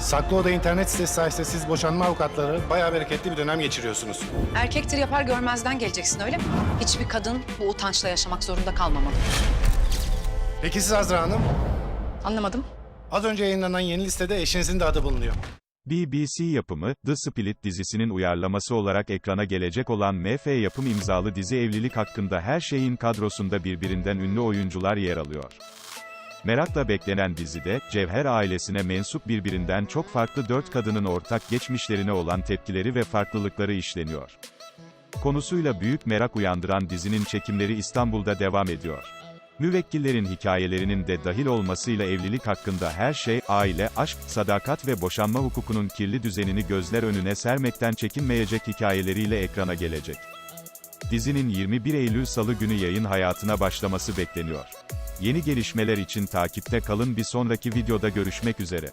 Saklı Oda internet sitesi sayesinde siz boşanma avukatları bayağı bereketli bir dönem geçiriyorsunuz. Erkektir yapar görmezden geleceksin öyle mi? Hiçbir kadın bu utançla yaşamak zorunda kalmamalı. Peki siz Azra Hanım? Anlamadım. Az önce yayınlanan yeni listede eşinizin de adı bulunuyor. BBC yapımı, The Split dizisinin uyarlaması olarak ekrana gelecek olan MF yapım imzalı dizi evlilik hakkında her şeyin kadrosunda birbirinden ünlü oyuncular yer alıyor. Merakla beklenen dizide, Cevher ailesine mensup birbirinden çok farklı dört kadının ortak geçmişlerine olan tepkileri ve farklılıkları işleniyor. Konusuyla büyük merak uyandıran dizinin çekimleri İstanbul'da devam ediyor. Müvekkillerin hikayelerinin de dahil olmasıyla evlilik hakkında her şey, aile, aşk, sadakat ve boşanma hukukunun kirli düzenini gözler önüne sermekten çekinmeyecek hikayeleriyle ekrana gelecek. Dizinin 21 Eylül Salı günü yayın hayatına başlaması bekleniyor. Yeni gelişmeler için takipte kalın bir sonraki videoda görüşmek üzere.